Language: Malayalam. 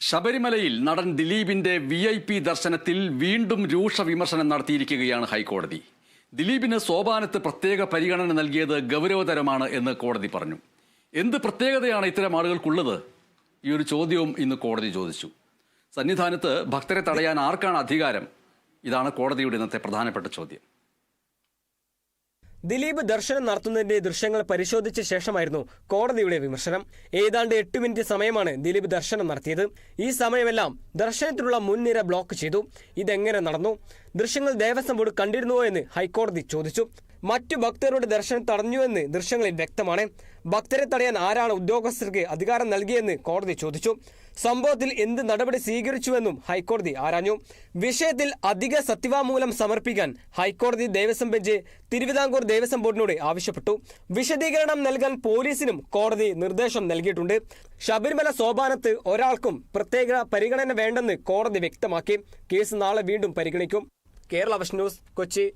ശബരിമലയിൽ നടൻ ദിലീപിന്റെ വി ഐ പി ദർശനത്തിൽ വീണ്ടും രൂക്ഷ വിമർശനം നടത്തിയിരിക്കുകയാണ് ഹൈക്കോടതി. ദിലീപിന് സോപാനത്ത് പ്രത്യേക പരിഗണന നൽകിയത് ഗൗരവതരമാണ് എന്ന് കോടതി പറഞ്ഞു. എന്ത് പ്രത്യേകതയാണ് ഇത്തരം ആളുകൾക്കുള്ളത്? ഈ ഒരു ചോദ്യവും ഇന്ന് കോടതി ചോദിച്ചു. സന്നിധാനത്ത് ഭക്തരെ തടയാൻ ആർക്കാണ് അധികാരം? ഇതാണ് കോടതിയുടെ ഇന്നത്തെ പ്രധാനപ്പെട്ട ചോദ്യം. ദിലീപ് ദർശനം നടത്തുന്നതിന്റെ ദൃശ്യങ്ങൾ പരിശോധിച്ച ശേഷമായിരുന്നു കോടതിയുടെ വിമർശനം. ഏതാണ്ട് എട്ട് മിനിറ്റ് സമയമാണ് ദിലീപ് ദർശനം നടത്തിയത്. ഈ സമയമെല്ലാം ദർശനത്തിനുള്ള മുൻനിര ബ്ലോക്ക് ചെയ്തു. ഇതെങ്ങനെ നടന്നു? ദൃശ്യങ്ങൾ ദേവസ്വം ബോർഡ് കണ്ടിരുന്നുവോ എന്ന് ഹൈക്കോടതി ചോദിച്ചു. മറ്റു ഭക്തരുടെ ദർശനം തടഞ്ഞുവെന്ന് ദൃശ്യങ്ങളിൽ വ്യക്തമാണ്. ഭക്തരെ തടയാൻ ആരാണ് ഉദ്യോഗസ്ഥർക്ക് അധികാരം നൽകിയെന്ന് കോടതി ചോദിച്ചു. സംഭവത്തിൽ എന്ത് നടപടി സ്വീകരിച്ചുവെന്നും ഹൈക്കോടതി ആരാഞ്ഞു. വിഷയത്തിൽ അധിക സത്യവാങ്മൂലം സമർപ്പിക്കാൻ ഹൈക്കോടതി ദേവസ്വം ബെഞ്ച് തിരുവിതാംകൂർ ദേവസ്വം ബോർഡിനോട് ആവശ്യപ്പെട്ടു. വിശദീകരണം നൽകാൻ പോലീസിനും കോടതി നിർദ്ദേശം നൽകിയിട്ടുണ്ട്. ശബരിമല സോപാനത്ത് ഒരാൾക്കും പ്രത്യേക പരിഗണന വേണ്ടെന്ന് കോടതി വ്യക്തമാക്കി. കേസ് നാളെ വീണ്ടും പരിഗണിക്കും. Kerala vision news Kochi.